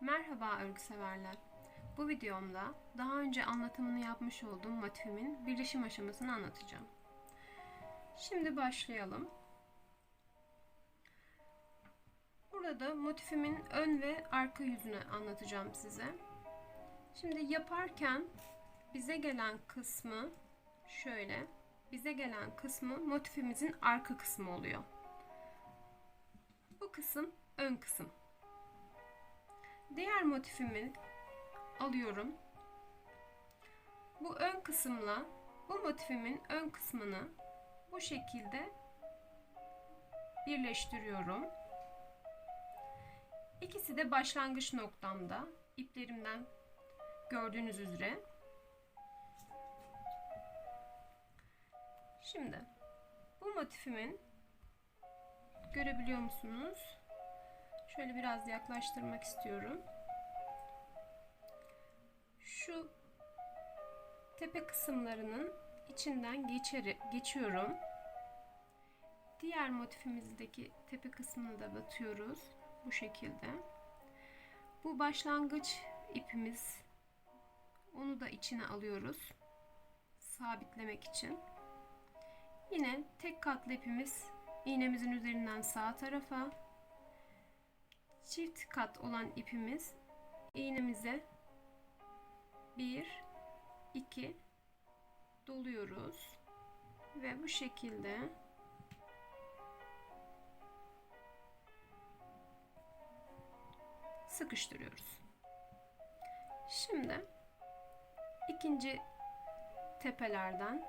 Merhaba örgü severler. Bu videomda daha önce anlatımını yapmış olduğum motifimin birleşim aşamasını anlatacağım. Şimdi başlayalım. Burada motifimin ön ve arka yüzünü anlatacağım size. Şimdi yaparken bize gelen kısmı şöyle, bize gelen kısmı motifimizin arka kısmı oluyor. Bu kısım ön kısım. Diğer motifimi alıyorum. Bu ön kısımla bu motifimin ön kısmını bu şekilde birleştiriyorum. İkisi de başlangıç noktamda iplerimden gördüğünüz üzere. Şimdi bu motifimin görebiliyor musunuz? Şöyle biraz yaklaştırmak istiyorum. Şu tepe kısımlarının içinden geçeri, geçiyorum. Diğer motifimizdeki tepe kısmını da batıyoruz. Bu şekilde. Bu başlangıç ipimiz. Onu da içine alıyoruz. Sabitlemek için. Yine tek katlı ipimiz iğnemizin üzerinden sağ tarafa çift kat olan ipimiz iğnemize 1 2 doluyoruz ve bu şekilde sıkıştırıyoruz. Şimdi ikinci tepelerden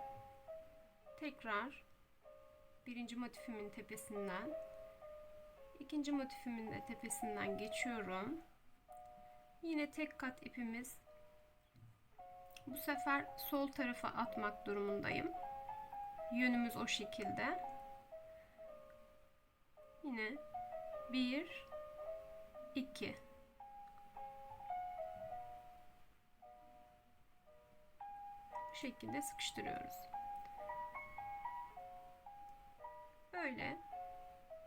tekrar birinci motifimin tepesinden ikinci motifimin de tepesinden geçiyorum. Yine tek kat ipimiz. Bu sefer sol tarafa atmak durumundayım. Yönümüz o şekilde. Yine 1 2 Bu şekilde sıkıştırıyoruz. Böyle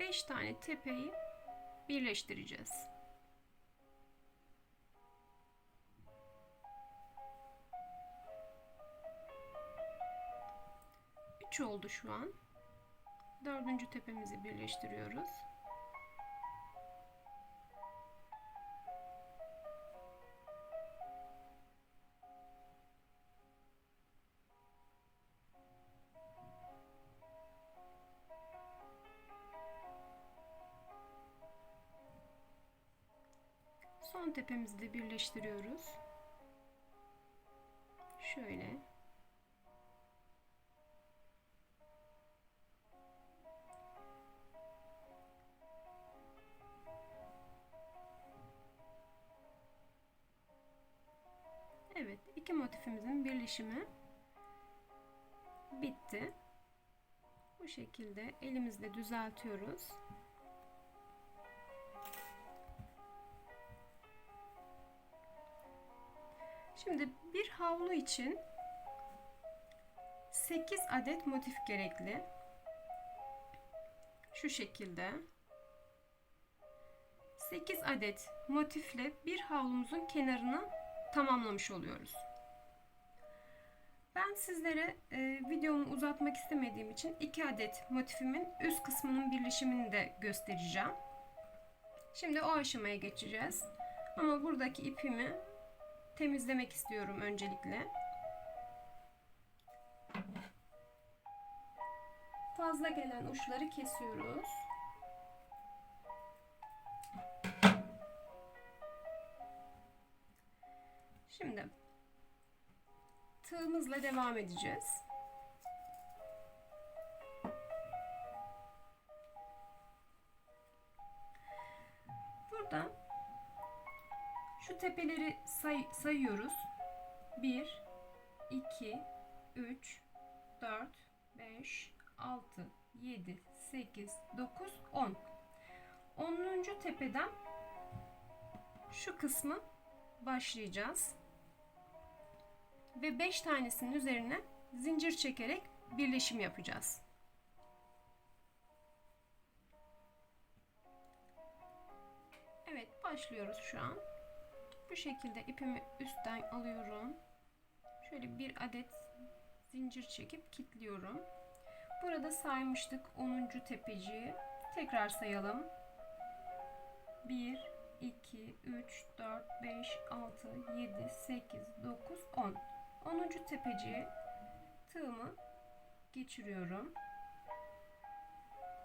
5 tane tepeyi birleştireceğiz. Üç oldu şu an. Dördüncü tepemizi birleştiriyoruz. Son tepemizi de birleştiriyoruz. Şöyle. Birleşimi bitti. Bu şekilde elimizle düzeltiyoruz. Şimdi bir havlu için 8 adet motif gerekli. Şu şekilde. 8 adet motifle bir havlumuzun kenarını tamamlamış oluyoruz. Ben sizlere e, videomu uzatmak istemediğim için 2 adet motifimin üst kısmının birleşimini de göstereceğim. Şimdi o aşamaya geçeceğiz. Ama buradaki ipimi temizlemek istiyorum öncelikle. Fazla gelen uçları kesiyoruz. Şimdi tığımızla devam edeceğiz. Burada şu tepeleri say sayıyoruz. 1, 2, 3, 4, 5, 6, 7, 8, 9, 10. 10. tepeden şu kısmı başlayacağız. Ve 5 tanesinin üzerine zincir çekerek birleşim yapacağız. Evet başlıyoruz şu an. Bu şekilde ipimi üstten alıyorum. Şöyle bir adet zincir çekip kilitliyorum. Burada saymıştık 10. tepeciyi. Tekrar sayalım. 1 2 3 4 5 6 7 8 9 10. 10. tepeciye tığımı geçiriyorum.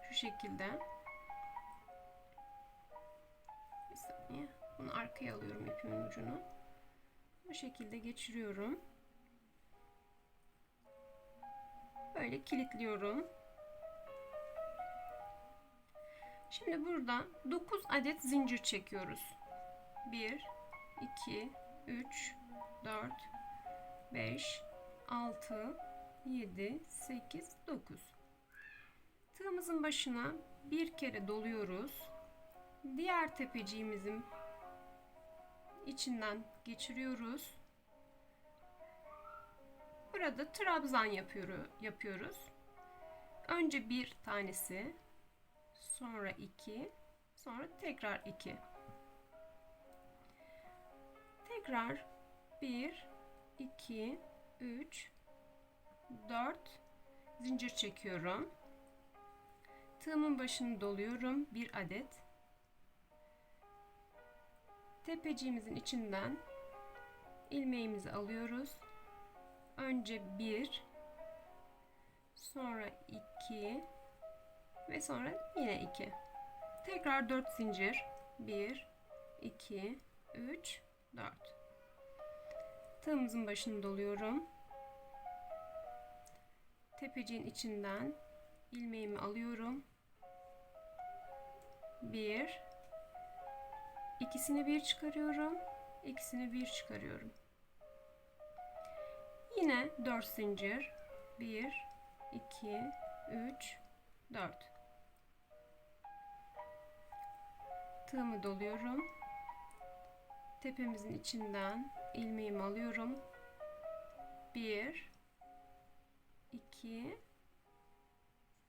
Şu şekilde. Bir saniye. Bunu arkaya alıyorum ipimin ucunu. Bu şekilde geçiriyorum. Böyle kilitliyorum. Şimdi buradan 9 adet zincir çekiyoruz. 1 2 3 4 5 6 7 8 9 Tığımızın başına bir kere doluyoruz. Diğer tepeciğimizin içinden geçiriyoruz. Burada trabzan yapıyoruz. Önce bir tanesi, sonra iki, sonra tekrar iki. Tekrar bir, iki, üç, dört zincir çekiyorum. Tığımın başını doluyorum bir adet. Tepeciğimizin içinden ilmeğimizi alıyoruz. Önce bir, sonra iki ve sonra yine iki. Tekrar dört zincir. Bir, iki, üç, dört. Tığımızın başını doluyorum. Tepeciğin içinden ilmeğimi alıyorum. Bir, ikisini bir çıkarıyorum, ikisini bir çıkarıyorum. Yine 4 zincir. 1 2 3 4 Tığımı doluyorum. Tepemizin içinden ilmeğimi alıyorum. 1 2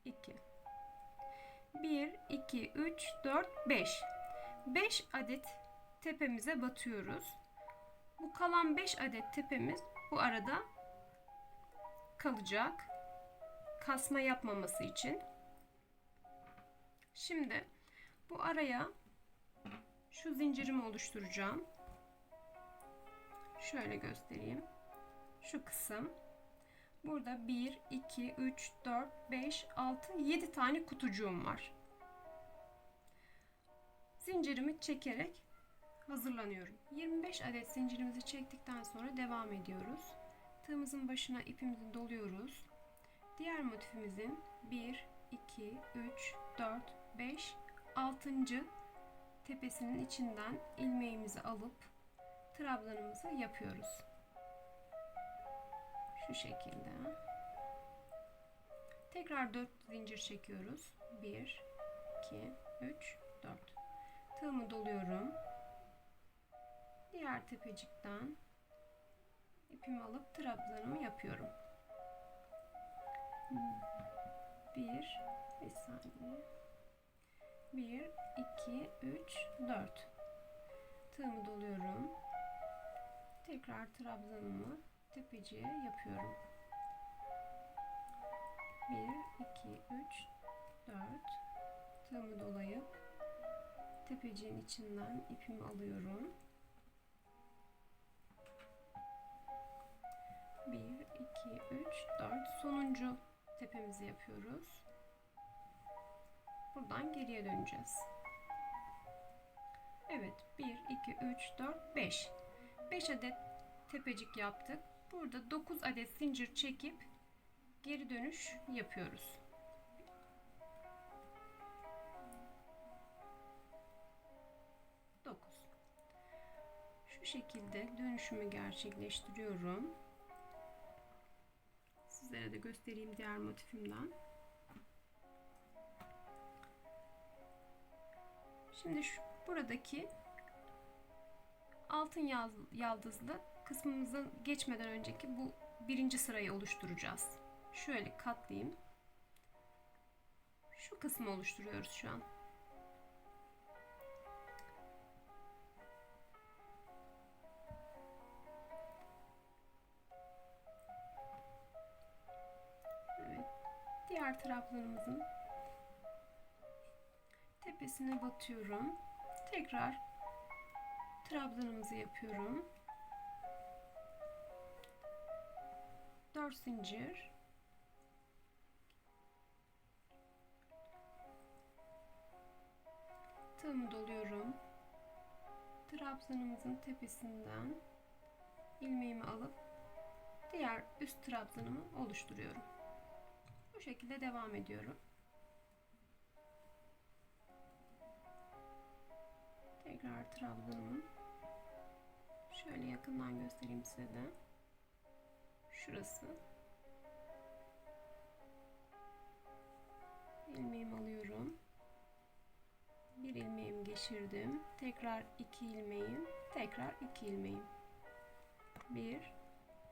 2 1 2 3 4 5 5 adet tepemize batıyoruz. Bu kalan 5 adet tepemiz bu arada kalacak. Kasma yapmaması için. Şimdi bu araya şu zincirimi oluşturacağım. Şöyle göstereyim. Şu kısım. Burada 1, 2, 3, 4, 5, 6, 7 tane kutucuğum var. Zincirimi çekerek hazırlanıyorum. 25 adet zincirimizi çektikten sonra devam ediyoruz. Tığımızın başına ipimizi doluyoruz. Diğer motifimizin 1, 2, 3, 4, 5, 6. tepesinin içinden ilmeğimizi alıp trabzanımızı yapıyoruz. Şu şekilde. Tekrar 4 zincir çekiyoruz. 1, 2, 3, 4. Tığımı doluyorum. Diğer tepecikten ipimi alıp trabzanımı yapıyorum. Bir, bir saniye. Bir, iki, üç, dört. Tığımı doluyorum. Tekrar trabzanımı tepeciye yapıyorum. Bir, iki, üç, dört. Tığımı dolayıp tepeciğin içinden ipimi alıyorum. 1, 2, 3, 4. Sonuncu tepemizi yapıyoruz. Buradan geriye döneceğiz. Evet. 1, 2, 3, 4, 5. 5 adet tepecik yaptık. Burada 9 adet zincir çekip geri dönüş yapıyoruz. Dokuz. Şu şekilde dönüşümü gerçekleştiriyorum. Sizlere de göstereyim diğer motifimden. Şimdi şu buradaki altın yaldızlı kısmımıza geçmeden önceki bu birinci sırayı oluşturacağız. Şöyle katlayayım. Şu kısmı oluşturuyoruz şu an. Evet. Diğer taraflarımızın tepesine batıyorum. Tekrar trabzanımızı yapıyorum. 4 zincir. Tığımı doluyorum. Trabzanımızın tepesinden ilmeğimi alıp diğer üst trabzanımı oluşturuyorum. Bu şekilde devam ediyorum. Tekrar trabzanımı şöyle yakından göstereyim size de. Şurası. ilmeğimi alıyorum. Bir ilmeğimi geçirdim. Tekrar iki ilmeğim, tekrar iki ilmeğim. Bir,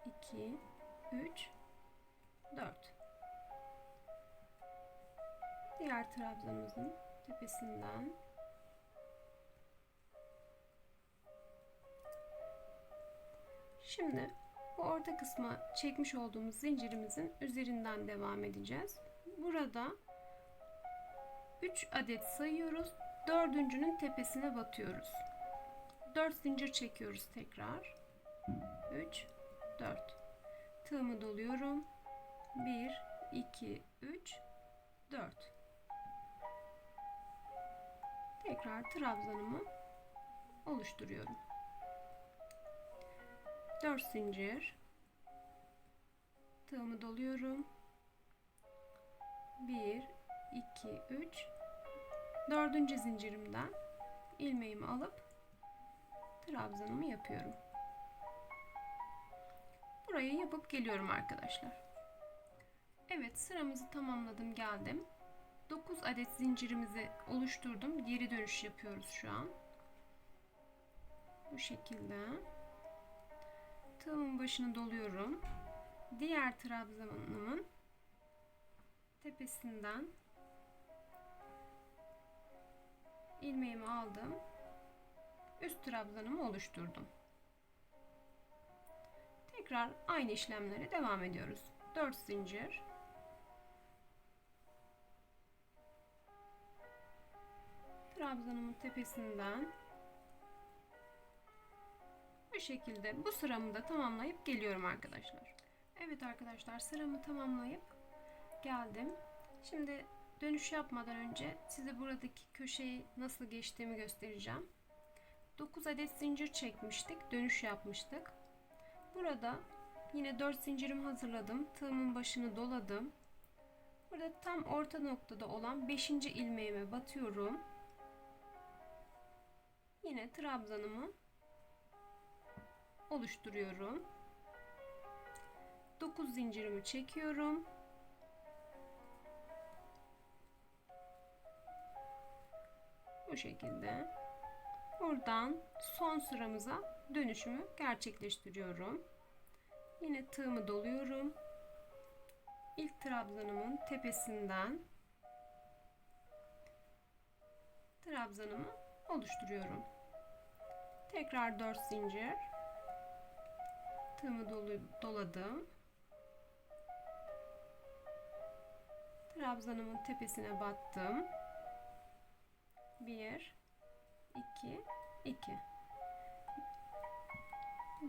iki, üç, dört. Diğer trabzanımızın tepesinden Şimdi bu orta kısma çekmiş olduğumuz zincirimizin üzerinden devam edeceğiz. Burada 3 adet sayıyoruz. Dördüncünün tepesine batıyoruz. 4 zincir çekiyoruz tekrar. 3 4 Tığımı doluyorum. 1 2 3 4 Tekrar trabzanımı oluşturuyorum. 4 zincir. Tığımı doluyorum. 1 2 3 dördüncü zincirimden ilmeğimi alıp trabzanımı yapıyorum. Burayı yapıp geliyorum arkadaşlar. Evet sıramızı tamamladım geldim. 9 adet zincirimizi oluşturdum. Geri dönüş yapıyoruz şu an. Bu şekilde tığımın başını doluyorum. Diğer trabzanımın tepesinden ilmeğimi aldım. Üst trabzanımı oluşturdum. Tekrar aynı işlemlere devam ediyoruz. 4 zincir. Trabzanımın tepesinden bu şekilde bu sıramı da tamamlayıp geliyorum arkadaşlar. Evet arkadaşlar sıramı tamamlayıp geldim. Şimdi dönüş yapmadan önce size buradaki köşeyi nasıl geçtiğimi göstereceğim. 9 adet zincir çekmiştik. Dönüş yapmıştık. Burada yine 4 zincirimi hazırladım. Tığımın başını doladım. Burada tam orta noktada olan 5. ilmeğime batıyorum. Yine trabzanımı oluşturuyorum. 9 zincirimi çekiyorum. Bu şekilde. Buradan son sıramıza dönüşümü gerçekleştiriyorum. Yine tığımı doluyorum. İlk trabzanımın tepesinden trabzanımı oluşturuyorum. Tekrar 4 zincir tığımı doladım. Trabzanımın tepesine battım. 1 2 2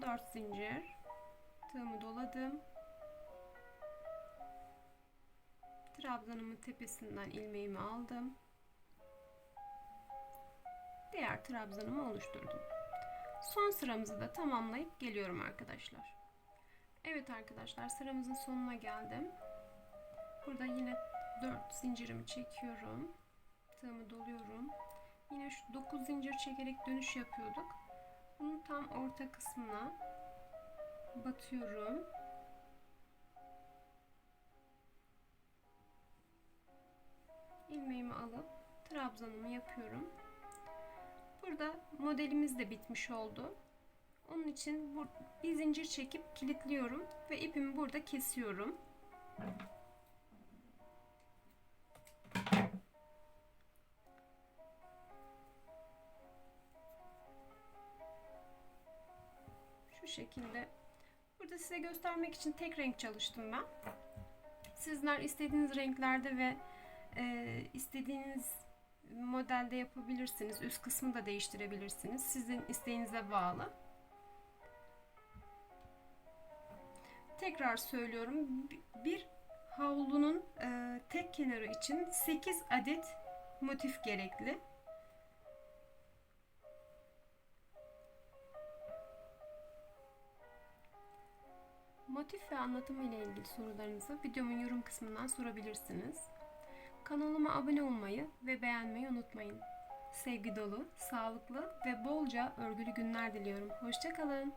4 zincir tığımı doladım. Trabzanımın tepesinden ilmeğimi aldım. Diğer trabzanımı oluşturdum. Son sıramızı da tamamlayıp geliyorum arkadaşlar. Evet arkadaşlar sıramızın sonuna geldim. Burada yine 4 zincirimi çekiyorum. Tığımı doluyorum. Yine şu 9 zincir çekerek dönüş yapıyorduk. Bunun tam orta kısmına batıyorum. ilmeğimi alıp trabzanımı yapıyorum. Burada modelimiz de bitmiş oldu. Onun için bir zincir çekip kilitliyorum ve ipimi burada kesiyorum. Şu şekilde. Burada size göstermek için tek renk çalıştım ben. Sizler istediğiniz renklerde ve e, istediğiniz modelde yapabilirsiniz. Üst kısmı da değiştirebilirsiniz. Sizin isteğinize bağlı. Tekrar söylüyorum. bi- Bir havlunun e, tek kenarı için 8 adet motif gerekli. Motif ve anlatımı ile ilgili sorularınızı videomun yorum kısmından sorabilirsiniz. Kanalıma abone olmayı ve beğenmeyi unutmayın. Sevgi dolu, sağlıklı ve bolca örgülü günler diliyorum. Hoşçakalın.